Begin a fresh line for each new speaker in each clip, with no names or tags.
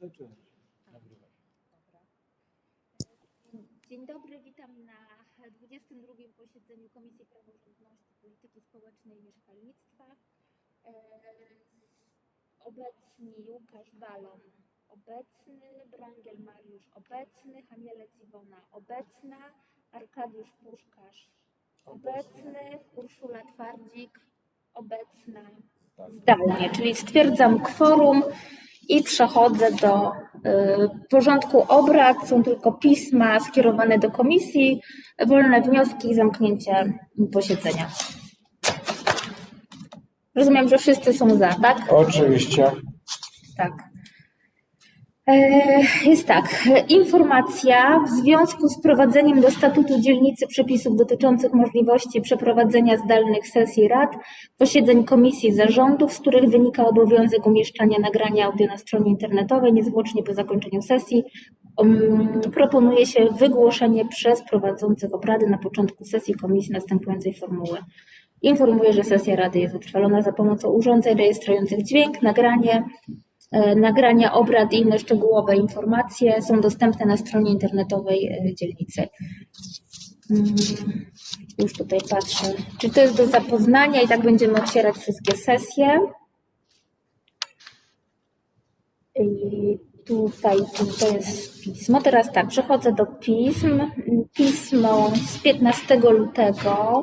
Nagrywać.
Dzień dobry, witam na 22 posiedzeniu Komisji Praworządności, Polityki Społecznej i Mieszkalnictwa. E, Obecni Łukasz Balon, obecny, Brangiel Mariusz, obecny, Hanielec Iwona, obecna, Arkadiusz Puszkarz, obecny, Urszula Twardzik, obecna. Zdalnie, czyli stwierdzam kworum i przechodzę do y, porządku obrad. Są tylko pisma skierowane do komisji, wolne wnioski i zamknięcie posiedzenia. Rozumiem, że wszyscy są za, tak?
Oczywiście.
Tak. E, Jest tak. Informacja w związku z prowadzeniem do statutu dzielnicy przepisów dotyczących możliwości przeprowadzenia zdalnych sesji rad, posiedzeń komisji zarządów, z których wynika obowiązek umieszczania nagrania audio na stronie internetowej niezwłocznie po zakończeniu sesji. Proponuje się wygłoszenie przez prowadzących obrady na początku sesji komisji następującej formuły. Informuję, że sesja Rady jest utrwalona za pomocą urządzeń rejestrujących dźwięk, nagranie, nagrania obrad i inne szczegółowe informacje są dostępne na stronie internetowej e, dzielnicy. Mm, Już tutaj patrzę. Czy to jest do zapoznania i tak będziemy otwierać wszystkie sesje? I tutaj to jest pismo. Teraz tak, przechodzę do pism. Pismo z 15 lutego.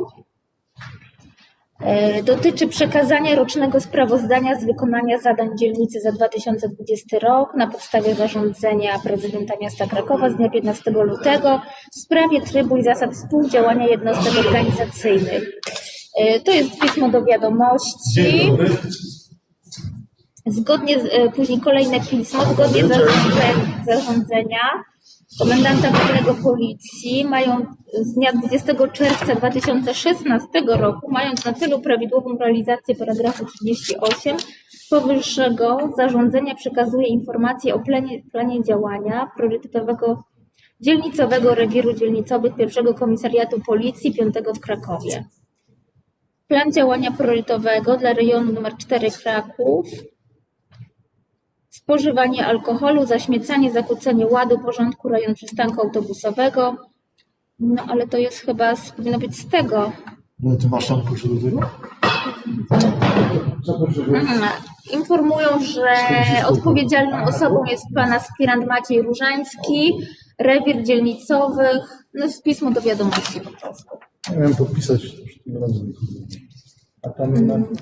E, Dotyczy przekazania rocznego sprawozdania z wykonania zadań dzielnicy za 2020 rok na podstawie zarządzenia prezydenta miasta Krakowa z dnia 15 lutego w sprawie trybu i zasad współdziałania jednostek organizacyjnych. E, To jest pismo do wiadomości. Zgodnie z, e, później kolejne pismo, zgodnie z zarządze- zarządzenia komendanta głównego policji mają z dnia 20 czerwca 2016 roku, mając na celu prawidłową realizację paragrafu 38 powyższego zarządzenia przekazuje informacje o planie, planie działania priorytetowego dzielnicowego rewiru dzielnicowych pierwszego komisariatu policji 5 w Krakowie. Plan działania priorytetowego dla rejonu nr 4 Kraków spożywanie alkoholu, zaśmiecanie, zakłócenie ładu, porządku, rejon przystanku autobusowego. No ale to jest chyba, z, powinno być z tego.
No ty masz tam do tego?
Mhm. Informują, że odpowiedzialną osobą jest pan aspirant Maciej Różański, rewir dzielnicowych, no jest pismo do wiadomości po prostu.
Ja miałem podpisać to razem.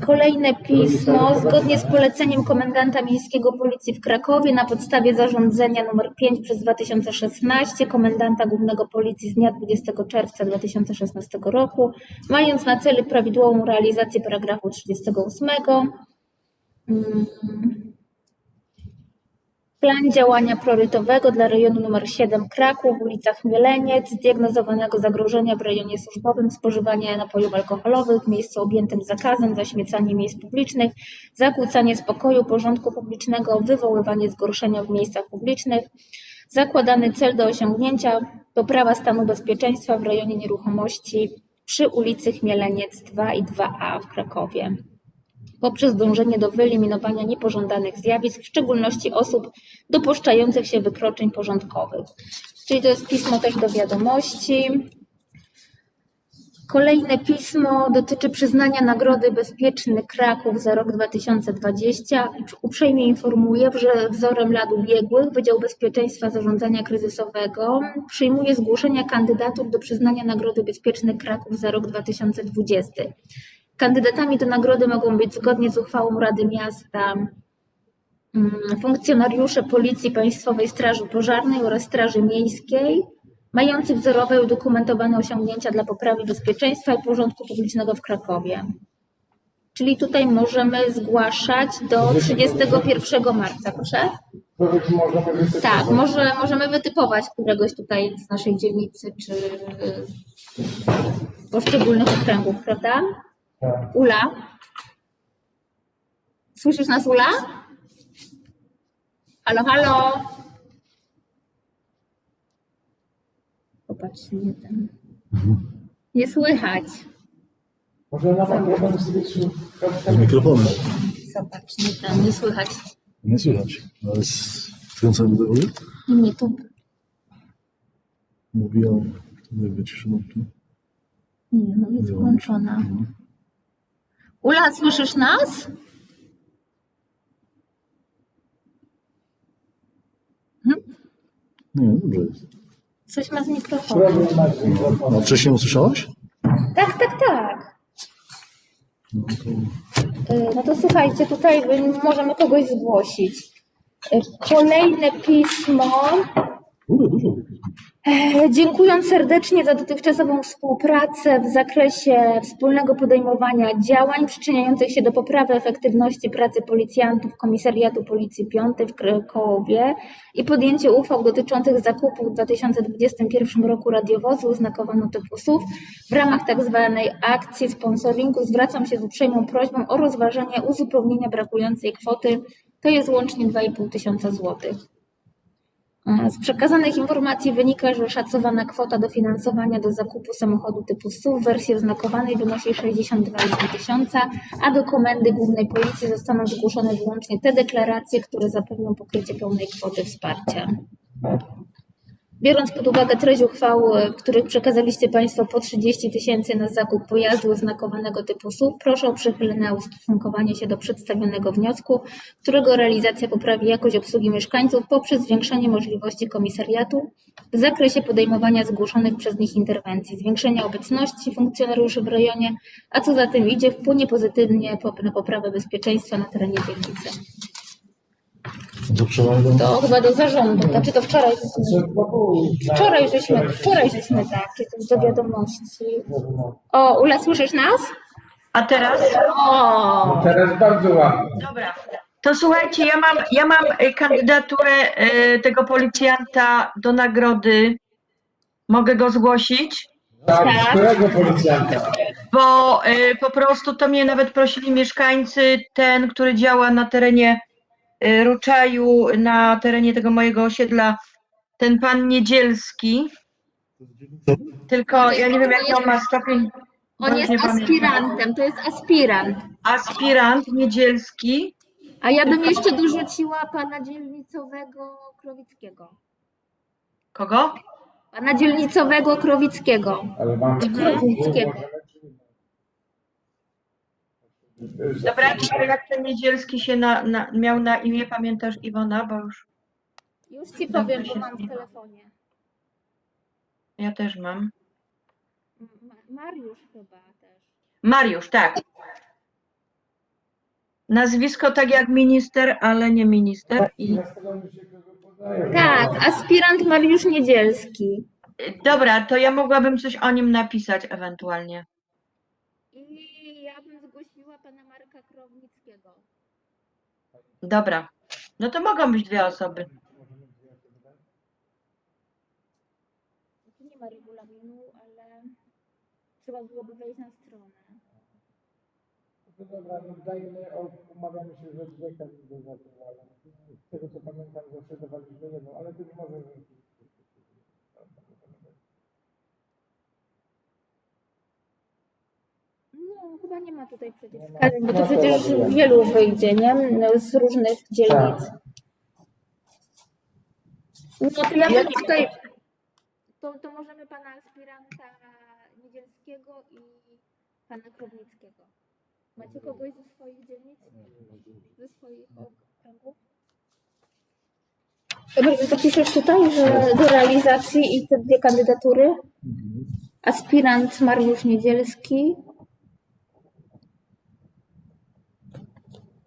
Kolejne pismo, zgodnie z poleceniem komendanta miejskiego policji w Krakowie na podstawie zarządzenia nr 5 przez 2016 komendanta głównego policji z dnia 20 czerwca 2016 roku, mając na celu prawidłową realizację paragrafu 38. Plan działania priorytetowego dla rejonu nr 7 Kraków, ulica Chmieleniec, zdiagnozowanego zagrożenia w rejonie służbowym spożywania napojów alkoholowych w miejscu objętym zakazem, zaśmiecanie miejsc publicznych, zakłócanie spokoju, porządku publicznego, wywoływanie zgorszenia w miejscach publicznych. Zakładany cel do osiągnięcia poprawa stanu bezpieczeństwa w rejonie nieruchomości przy ulicy Chmieleniec 2 i 2A w Krakowie poprzez dążenie do wyeliminowania niepożądanych zjawisk, w szczególności osób dopuszczających się wykroczeń porządkowych. Czyli to jest pismo też do wiadomości. Kolejne pismo dotyczy przyznania Nagrody Bezpieczny Kraków za rok 2020. Uprzejmie informuję, że wzorem lat ubiegłych Wydział Bezpieczeństwa Zarządzania Kryzysowego przyjmuje zgłoszenia kandydatów do przyznania Nagrody Bezpieczny Kraków za rok 2020. Kandydatami do nagrody mogą być zgodnie z uchwałą Rady Miasta mm, funkcjonariusze Policji Państwowej Straży Pożarnej oraz Straży Miejskiej, mający wzorowe i udokumentowane osiągnięcia dla poprawy bezpieczeństwa i porządku publicznego w Krakowie. Czyli tutaj możemy zgłaszać do 31 marca, proszę? Tak, może, możemy wytypować któregoś tutaj z naszej dzielnicy czy y, poszczególnych okręgów, prawda?
Tak.
Ula? Słyszysz nas, Ula? Halo, halo? Popatrz, nie ten. Nie słychać.
Może na mikrofon
Z mikrofonem.
Zobacz, nie ten, nie słychać.
Nie słychać. No jest...
Skręcamy do góry?
Nie, nie, tu.
Mówi o... Nie wyciszyłam tu.
Nie, no jest włączona. Ula, słyszysz nas?
Nie, dobrze jest.
Coś ma z mikrofonem.
A wcześniej usłyszałaś?
Tak, tak, tak.
No to...
Y, No to słuchajcie, tutaj możemy kogoś zgłosić. Y, Kolejne pismo.
Kurde, dużo
Dziękując serdecznie za dotychczasową współpracę w zakresie wspólnego podejmowania działań przyczyniających się do poprawy efektywności pracy policjantów Komisariatu Policji 5 w Krakowie i podjęcie uchwał dotyczących zakupu w 2021 roku radiowozu oznakowano typu SUV w ramach tak zwanej akcji sponsoringu zwracam się z uprzejmą prośbą o rozważenie uzupełnienia brakującej kwoty, to jest łącznie 2,5 tysiąca złotych. Z przekazanych informacji wynika, że szacowana kwota dofinansowania do zakupu samochodu typu SUV w wersji oznakowanej wynosi 62,5 tysiąca, a do Komendy Głównej Policji zostaną zgłoszone wyłącznie te deklaracje, które zapewnią pokrycie pełnej kwoty wsparcia. Biorąc pod uwagę treść uchwały, w których przekazaliście Państwo po 30 tysięcy na zakup pojazdu oznakowanego typu SUV, proszę o przychylne ustosunkowanie się do przedstawionego wniosku, którego realizacja poprawi jakość obsługi mieszkańców poprzez zwiększenie możliwości komisariatu w zakresie podejmowania zgłoszonych przez nich interwencji, zwiększenia obecności funkcjonariuszy w rejonie, a co za tym idzie, wpłynie pozytywnie na poprawę bezpieczeństwa na terenie dzielnicy.
Do...
To chyba do zarządu, znaczy to wczoraj żeśmy, wczoraj żeśmy, wczoraj żeśmy tak, czy do wiadomości. O, Ula, słyszysz nas?
A teraz?
O,
Teraz bardzo ładnie.
Dobra. To słuchajcie, ja mam, ja mam y, kandydaturę y, tego policjanta do nagrody. Mogę go zgłosić?
Tak,
Tak.
którego policjanta?
Bo y, po prostu to mnie nawet prosili mieszkańcy, ten, który działa na terenie y, Ruczaju, na terenie tego mojego osiedla, ten pan Niedzielski. Tylko ja nie wiem, jaki on ma stopień.
on jest
pamiętam.
aspirantem, to jest aspirant.
Aspirant Niedzielski.
A ja bym jeszcze dorzuciła pana dzielnicowego Krowickiego.
Kogo?
Pana dzielnicowego Krowickiego.
Ale mam...
Krowickiego.
Dobra, czy jak ten Niedzielski się na, na, miał na imię, pamiętasz Iwona, bo już
Już ci powiem, bo mam w telefonie.
ja też mam.
Ma- Mariusz chyba też.
Mariusz, tak. Nazwisko tak jak minister, ale nie minister. I,
Tak, aspirant Mariusz Niedzielski.
dobra, to ja mogłabym coś o nim napisać ewentualnie.
I ja bym zgłosiła pana Marka Krownickiego.
Dobra. No to mogą być dwie osoby.
Tu nie ma regulaminu, ale trzeba byłoby wejść na stronę.
No dobra, no dajmy, o- umawiamy się, że dwie kandydatury, ale z tego co pamiętam zawsze dawaliśmy jedną, ale być może... że-
No, chyba nie ma tutaj przeciwwskazań, bo to przecież wielu wyjdzie, nie? No, Z różnych dzielnic. No to ja bym tutaj... To, to możemy pana aspiranta Niedzielskiego i pana Krownickiego. Macie kogoś ze swoich dzielnic? Ze swoich okręgów? Dobrze, zapiszesz tutaj, że do realizacji i te dwie kandydatury. Aspirant Mariusz Niedzielski.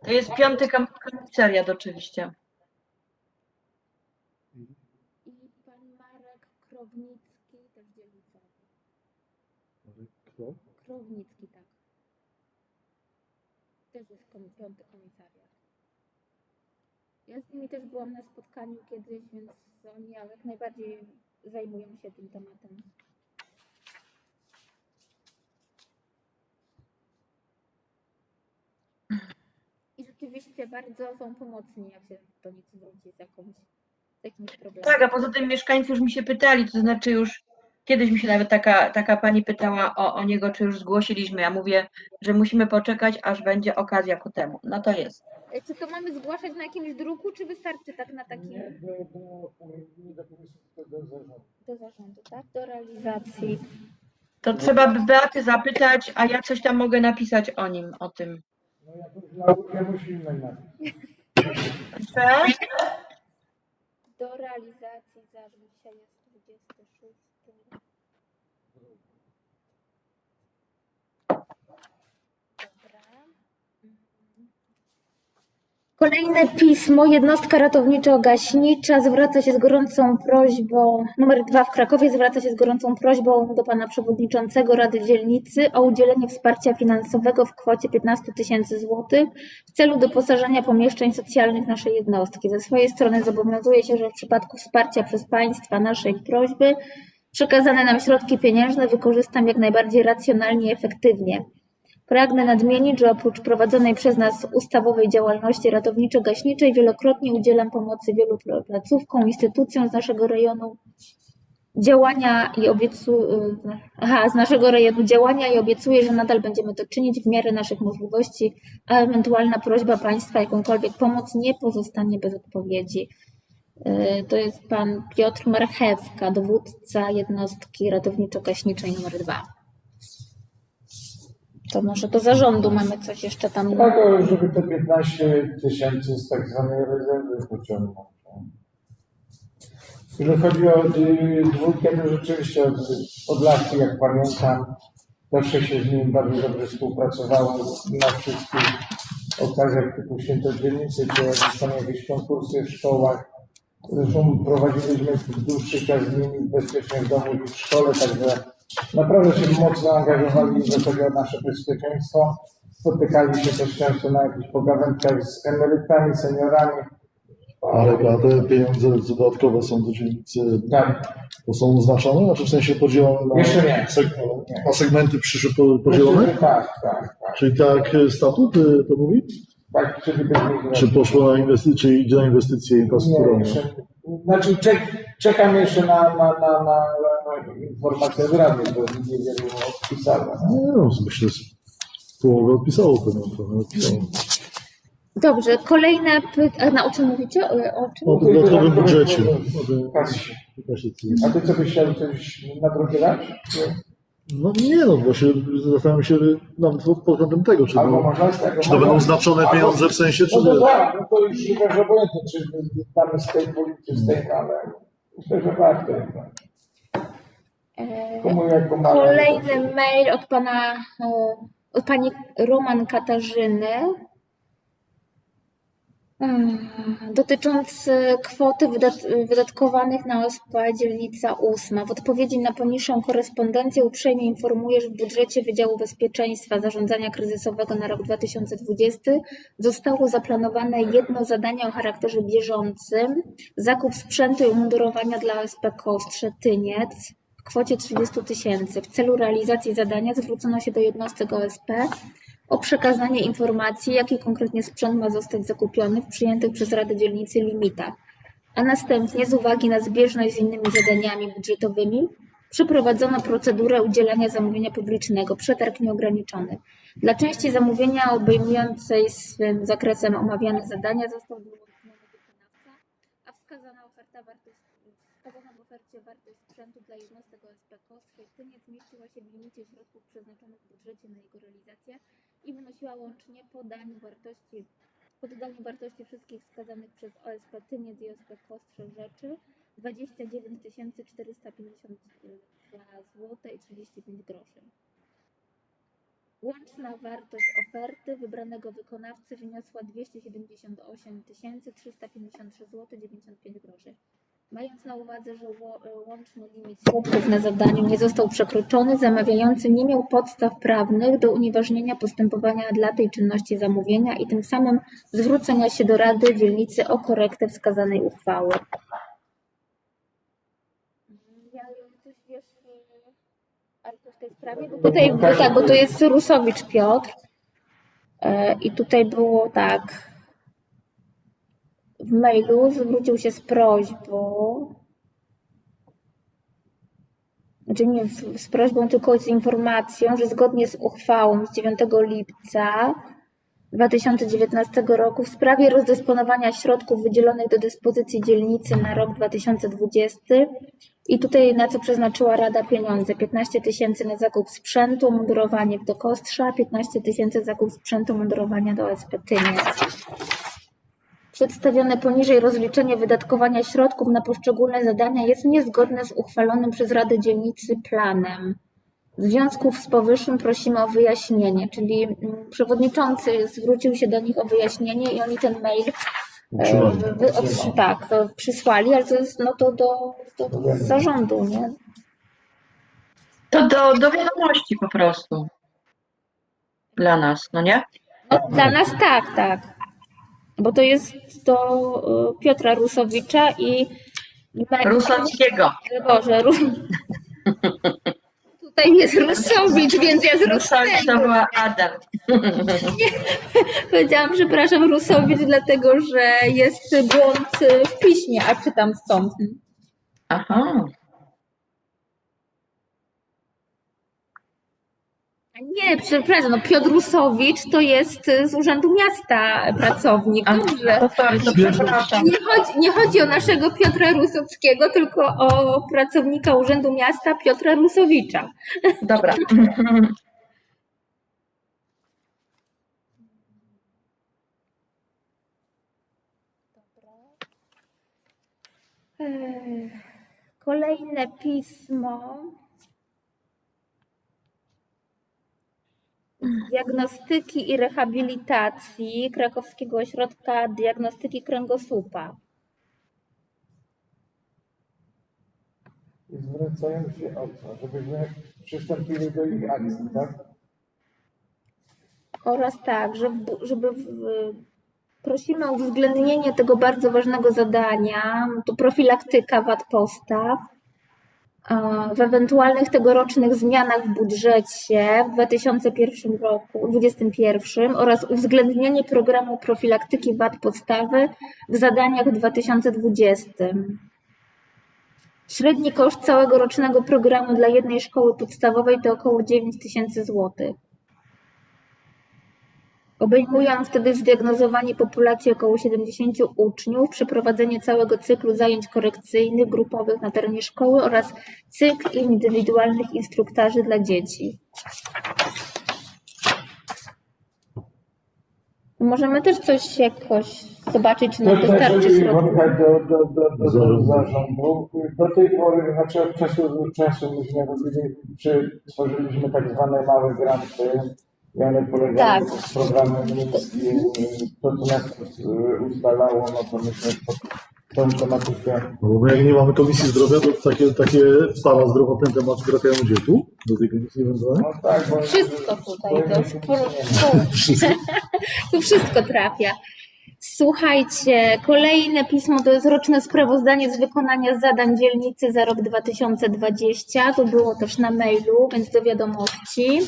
To jest piąty kam- komisariat oczywiście.
I pan Marek Krownicki, też dzielnica.
Kto?
Krownicki, tak. Też jest kom- piąty komisariat. Ja z nimi też byłam na spotkaniu kiedyś, więc oni jak najbardziej zajmują się tym tematem. I rzeczywiście bardzo są pomocni, jak się do nich zwróci z jakąś, z jakimś problemem.
Tak, a poza tym mieszkańcy już mi się pytali, to znaczy już Kiedyś mi się nawet taka, taka pani pytała o, o niego, czy już zgłosiliśmy. Ja mówię, że musimy poczekać, aż będzie okazja ku temu. No to jest.
E, Czy to mamy zgłaszać na jakimś druku, czy wystarczy tak na takim
Nie do, do zarządu.
do zarządu, tak? Do realizacji.
To trzeba by Beaty zapytać, a ja coś tam mogę napisać o nim, o tym.
No jakąś naukę musimy napisać.
Do realizacji zarząd dzisiaj jest 26. Kolejne pismo. Jednostka ratowniczo-gaśnicza zwraca się z gorącą prośbą, numer dwa w Krakowie zwraca się z gorącą prośbą do pana przewodniczącego Rady Dzielnicy o udzielenie wsparcia finansowego w kwocie 15 tysięcy złotych w celu doposażenia pomieszczeń socjalnych naszej jednostki. Ze swojej strony zobowiązuję się, że w przypadku wsparcia przez państwa naszej prośby przekazane nam środki pieniężne wykorzystam jak najbardziej racjonalnie i efektywnie. Pragnę nadmienić, że oprócz prowadzonej przez nas ustawowej działalności ratowniczo-gaśniczej wielokrotnie udzielam pomocy wielu pla- placówkom, instytucjom z naszego rejonu działania i obiecuję, aha, z naszego rejonu działania i obiecuję, że nadal będziemy to czynić w miarę naszych możliwości, a ewentualna prośba państwa jakąkolwiek pomoc nie pozostanie bez odpowiedzi. Yy, To jest pan Piotr Marchewka, dowódca jednostki ratowniczo-gaśniczej nr 2. To może do zarządu mamy coś jeszcze tam.
No to żeby te 15 tysięcy z tak zwanej rezerwy pociągnąć. Jeżeli chodzi o y, dwójkę, to rzeczywiście od, od lat, jak pamiętam, zawsze się z nim bardzo dobrze współpracowało na wszystkich okazjach typu Święto Dzielnicy, czy jakieś konkursy w szkołach. Zresztą prowadziliśmy dłuższy czas z nimi w bezpiecznych domach i w szkole, także naprawdę się mocno angażowali, jeżeli chodzi o nasze bezpieczeństwo. Spotykali się też często na jakichś pogawędkach z emerytami, seniorami.
Ale te pieniądze dodatkowe są do dzielnicy,
Tak,
to są oznaczone? Znaczy w sensie podzielone na,
Jeszcze nie.
seg- na segmenty przyszły po- podzielone?
Tak, tak, tak.
Czyli tak e, statut e, to mówi?
Tak, czyli
Czy poszło na inwestycje, czy idzie na inwestycje
Nie,
infrastrukturalne?
znaczy czek, czekam jeszcze na, na, na, na, na informację z Rady, bo niewiele odpisała.
Nie no, myślę, że połowę odpisało pewnie, trochę odpisało.
Dobrze, kolejne pytanie. O czym mówicie? O, o czym?
O dodatkowym budżecie.
A ty co byś chciał coś nadrobić?
No nie no, bo się zastanawiam się nawet pod pod kątem tego, czy, to,
tego.
czy to będą znaczone
albo-
pieniądze w sensie, czy
No to
nie.
tak, no to już chyba, że obojętnie, czy damy z tej puli, czy z tej, ale myślę, że warto.
E,
Komu jak pomaga.
Kolejny mail od pana, e, od pani Roman Katarzyny. Dotyczący kwoty wydat- wydatkowanych na OSP dzielnica 8. W odpowiedzi na poniższą korespondencję uprzejmie informuję, że w budżecie Wydziału Bezpieczeństwa Zarządzania Kryzysowego na rok 2020 zostało zaplanowane jedno zadanie o charakterze bieżącym. Zakup sprzętu i umundurowania dla OSP Tyniec w kwocie 30 tysięcy. W celu realizacji zadania zwrócono się do jednostek OSP o przekazanie informacji, jaki konkretnie sprzęt ma zostać zakupiony w przyjętych przez Radę Dzielnicy limitach, a następnie z uwagi na zbieżność z innymi zadaniami budżetowymi przeprowadzono procedurę udzielania zamówienia publicznego, przetarg nieograniczony. Dla części zamówienia obejmującej swym zakresem omawiane zadania został wyłoniony wykonawca, a wskazana oferta wartość, wskazana w ofercie wartość sprzętu dla jednostek OSP Kostry Tyniec mieściła się w limicie środków przeznaczonych w budżecie na jego realizację i wynosiła łącznie po daniu wartości, po dodaniu wartości wszystkich wskazanych przez OSP Tyniec i OSP Kostrze rzeczy 29 452 zł i 35 groszy. Łączna wartość oferty wybranego wykonawcy wyniosła 278 353 zł 95 groszy. Mając na uwadze, że ło- łączny limit środków na zadaniu nie został przekroczony, zamawiający nie miał podstaw prawnych do unieważnienia postępowania dla tej czynności zamówienia i tym samym zwrócenia się do Rady Dzielnicy o korektę wskazanej uchwały. Ja coś wiesz, Arku, w tej sprawie? Bo tutaj, bo tak, bo to jest Rusowicz Piotr E, i tutaj było tak, w mailu zwrócił się z prośbą. spółdzielni w- z prośbą tylko z informacją, że zgodnie z uchwałą z 9 lipca 2019 roku w sprawie rozdysponowania środków wydzielonych do dyspozycji dzielnicy na rok 2020 i tutaj na co przeznaczyła Rada pieniądze 15 tysięcy na zakup sprzętu, mundurowanie do Kostrza, 15 tysięcy zakup sprzętu, mundurowania do OSP Tyniec. Przedstawione poniżej rozliczenie wydatkowania środków na poszczególne zadania jest niezgodne z uchwalonym przez Radę Dzielnicy planem. W związku z powyższym prosimy o wyjaśnienie, czyli mm, przewodniczący zwrócił się do nich o wyjaśnienie i oni ten mail e, wy, otrzy- tak, e, przysłali, ale to jest no to do, do, do zarządu, nie?
To do, do wiadomości po prostu. Dla nas, no nie?
No, dla nas tak, tak. Bo to jest do e, Piotra Rusowicza i
Rusowskiego.
Boże, Ru... Tutaj jest Rusowicz, więc ja z
Rusowicz to była Adam.
Powiedziałam, przepraszam, Rusowicz, dlatego że jest błąd w piśmie, a czytam stąd.
Aha.
Nie, przepraszam, no Piotr Rusowicz to jest e, z Urzędu Miasta pracownik.
A,
Dobrze.
to sorry, to przepraszam.
Nie chodzi, nie chodzi o naszego Piotra Rusowskiego, tylko o pracownika Urzędu Miasta Piotra Rusowicza.
Dobra.
Eee, Kolejne pismo. Diagnostyki i rehabilitacji Krakowskiego Ośrodka Diagnostyki Kręgosłupa.
I zwracają się o co? Żebyśmy przystąpili do ich akcji, tak?
Oraz tak, że w, żeby w, prosimy o uwzględnienie tego bardzo ważnego zadania, to profilaktyka wad postaw, w ewentualnych tegorocznych zmianach w budżecie w 2001 roku, 2021 oraz uwzględnienie programu profilaktyki wad podstawy w zadaniach w 2020. Średni koszt całego rocznego programu dla jednej szkoły podstawowej to około 9 tysięcy złotych. Obejmują wtedy zdiagnozowanie populacji około 70 uczniów, przeprowadzenie całego cyklu zajęć korekcyjnych, grupowych na terenie szkoły oraz cykl indywidualnych instruktarzy dla dzieci. Możemy też coś jakoś zobaczyć, czy nam
To
wystarczy środków.
do, do, do, do, do
Zarządu.
zarządu. Do tej pory, znaczy od czasu do czasu myśmy robili, czy tworzyliśmy tak zwane małe granty one polegały
Tak.
z programem miejskim. To, co nas e, ustalało, no to pod tą tematykę
No bo jak nie mamy komisji zdrowia, to takie, takie para zdrowa ten temat trafiają gdzie tu? Do tej komisji ewentualnie?
No tak, bo
Wszystko tutaj, do
nie ma.
tu wszystko trafia. Słuchajcie, kolejne pismo to jest roczne sprawozdanie z wykonania zadań dzielnicy za rok 2020. To było też na mailu, więc do wiadomości.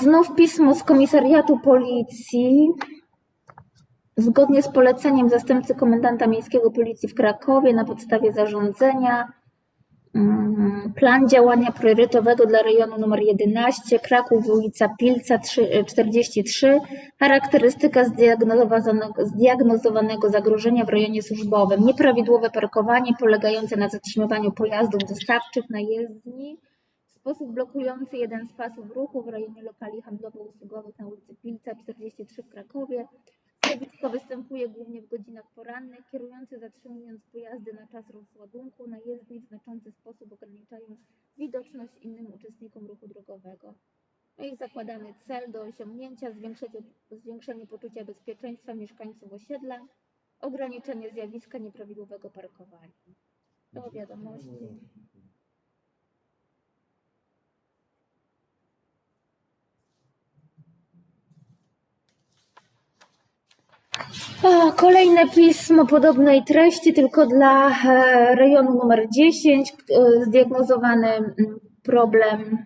Znów pismo z komisariatu policji. Zgodnie z poleceniem zastępcy komendanta miejskiego policji w Krakowie na podstawie zarządzenia mm, plan działania priorytetowego dla rejonu nr 11 Kraków, ulica Pilca 3, 43 charakterystyka zdiagnozowanego, zagrożenia w rejonie służbowym nieprawidłowe parkowanie polegające na zatrzymywaniu pojazdów dostawczych na jezdni sposób blokujący jeden z pasów ruchu w rejonie lokali handlowo-usługowych na ulicy Pilca 43 w Krakowie. Zjawisko występuje głównie w godzinach porannych. Kierujący zatrzymując pojazdy na czas rozładunku na jezdni w znaczący sposób ograniczają widoczność innym uczestnikom ruchu drogowego. No i zakładany cel do osiągnięcia zwiększenie, zwiększenie poczucia bezpieczeństwa mieszkańców osiedla, ograniczenie zjawiska nieprawidłowego parkowania. Do wiadomości. O, kolejne pismo podobnej treści, tylko dla e, rejonu numer 10. e, Zdiagnozowany mm, problem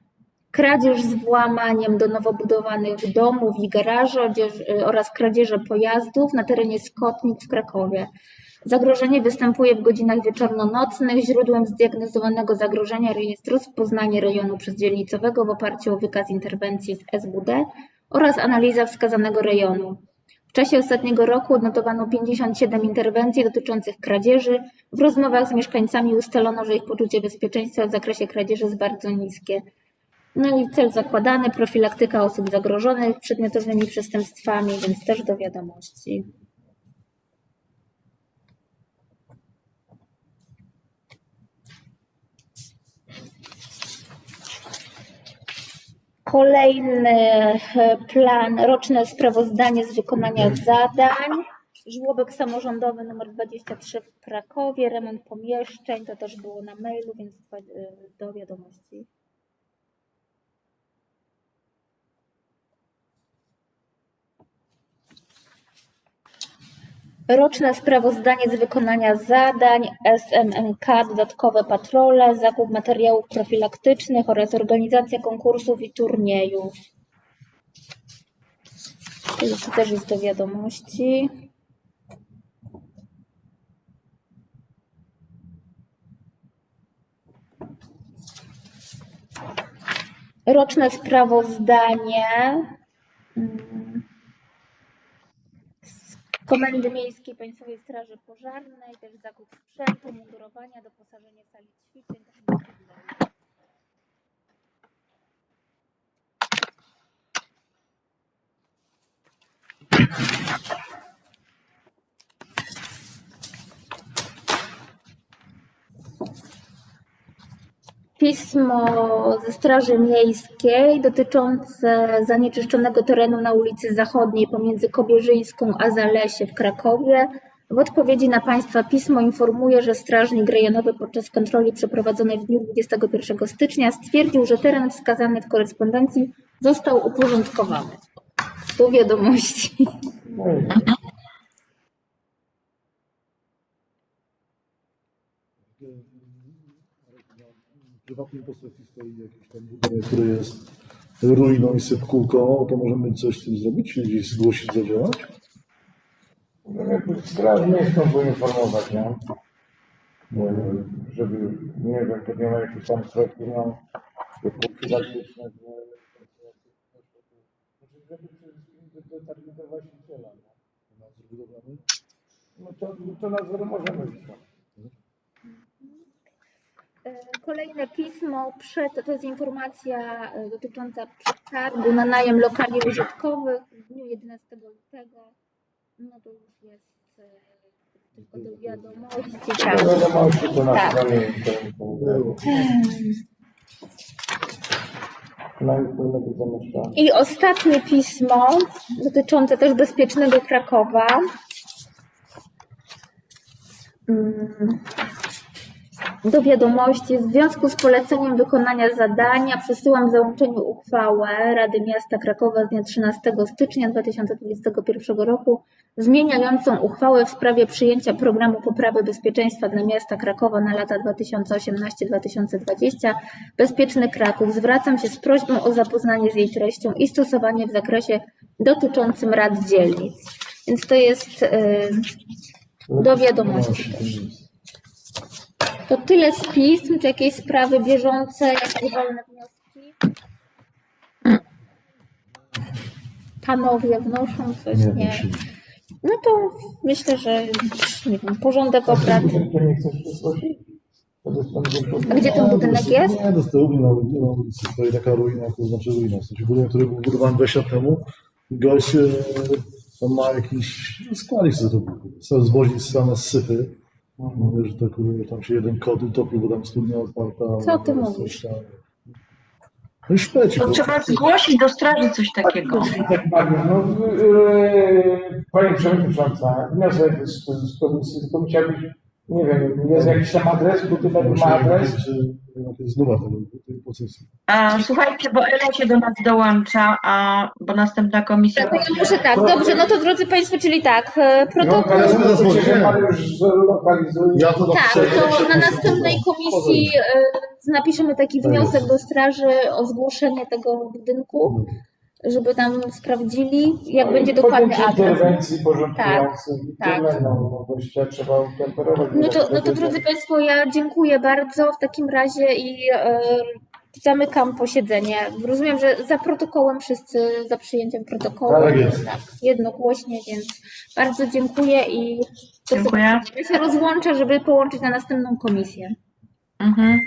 kradzież z włamaniem do nowo budowanych domów i garaży e, oraz kradzieże pojazdów na terenie Skotnik w Krakowie. Zagrożenie występuje w godzinach wieczorno-nocnych. Źródłem zdiagnozowanego zagrożenia jest rozpoznanie rejonu przez dzielnicowego w oparciu o wykaz interwencji z SWD oraz analiza wskazanego rejonu. W czasie ostatniego roku odnotowano 57 interwencji dotyczących kradzieży. W rozmowach z mieszkańcami ustalono, że ich poczucie bezpieczeństwa w zakresie kradzieży jest bardzo niskie. No i cel zakładany, profilaktyka osób zagrożonych przedmiotowymi przestępstwami, więc też do wiadomości. Kolejny e, plan, roczne sprawozdanie z wykonania zadań. Żłobek samorządowy numer 23 w Krakowie, remont pomieszczeń, to też było na mailu, więc e, do wiadomości. Roczne sprawozdanie z wykonania zadań SMMK, dodatkowe patrole, zakup materiałów profilaktycznych oraz organizacja konkursów i turniejów. To też jest do wiadomości. Roczne sprawozdanie. Komendy Miejskiej Państwowej Straży Pożarnej, też zakup sprzętu, mundurowania, doposażenie sali ćwiczeń. tak Pismo ze Straży Miejskiej dotyczące zanieczyszczonego terenu na ulicy Zachodniej pomiędzy Kobierzyńską a Zalesie w Krakowie. W odpowiedzi na Państwa pismo informuje, że strażnik rejonowy podczas kontroli przeprowadzonej w dniu 21 stycznia stwierdził, że teren wskazany w korespondencji został uporządkowany. Do wiadomości.
No i
W prywatnej posesji stoi jakiś tam budynek, który jest ruiną i sypkółką, to możemy coś z tym zrobić, czy gdzieś zgłosić, zadziałać?
no jakby Straż Miejską poinformować, nie? Nie, Żeby, nie wiem, podjęła jakieś tam kroki, no, profilaktyczne, że- żeby dotarli do właściciela, no.
Budowlany?
No to, to nadzór możemy wysłać.
Kolejne pismo, przed, to jest informacja e, dotycząca przetargu na najem lokali użytkowych w dniu 11 lutego. No to już jest e, tylko do wiadomości. Tak.
To wiadomości to na
Tak.
stronie. I
ostatnie pismo dotyczące też bezpiecznego Krakowa. Mm. Do wiadomości. W związku z poleceniem wykonania zadania przesyłam w załączeniu uchwałę Rady Miasta Krakowa z dnia 13 stycznia 2021 roku zmieniającą uchwałę w sprawie przyjęcia programu poprawy bezpieczeństwa dla miasta Krakowa na lata 2018-2020 Bezpieczny Kraków. Zwracam się z prośbą o zapoznanie z jej treścią i stosowanie w zakresie dotyczącym rad dzielnic. Więc to jest y, do wiadomości. To tyle z pism, czy jakieś sprawy bieżące, jakieś wolne wnioski? Panowie wnoszą coś?
Nie,
Nie. No to myślę, że nie wiem, porządek obrad. A gdzie ten budynek jest?
Nie, to jest na, ulicy stoi taka ruina, to znaczy ruina. W sensie budynek, który był budowany 20 lat temu. Gość e, on ma jakiś składnik co to. Chcę zwozić same z syfy. Mówię, że kurde, tam się jeden kot utopił, bo tam studnia otwarta.
Co ty
coś
mówisz?
tam. No i szpeci.
To trzeba zgłosić do straży coś takiego.
Tak, Mariusz, no, yy, Pani Przewodnicząca, wniosek z, z komisji, tylko musiała być Nie wiem, jest jakiś tam adres, budynek ma
Muszę
adres?
jaka jest numer tej posesji.
A, słuchajcie, bo Ela się do nas dołącza, a bo następna komisja.
To ja muszę tak, dobrze, no to drodzy Państwo, czyli tak, e, protokół.
pan już zlokalizuje.
Ja to
Tak, to na następnej komisji e, napiszemy taki
Tak
wniosek do straży o zgłoszenie tego budynku, żeby tam sprawdzili, jak będzie dokładny
Podjęcie
adres.
interwencji.
Tak,
Tyle, no, bo gościa trzeba utemperować.
No to, no to drodzy Państwo, ja dziękuję bardzo w takim razie i e, zamykam posiedzenie. Rozumiem, że za protokołem wszyscy, za przyjęciem protokołu.
Tak jest.
Tak, jednogłośnie, więc bardzo dziękuję i
Dziękuję.
ja się rozłączę, żeby połączyć na następną komisję.
Mhm.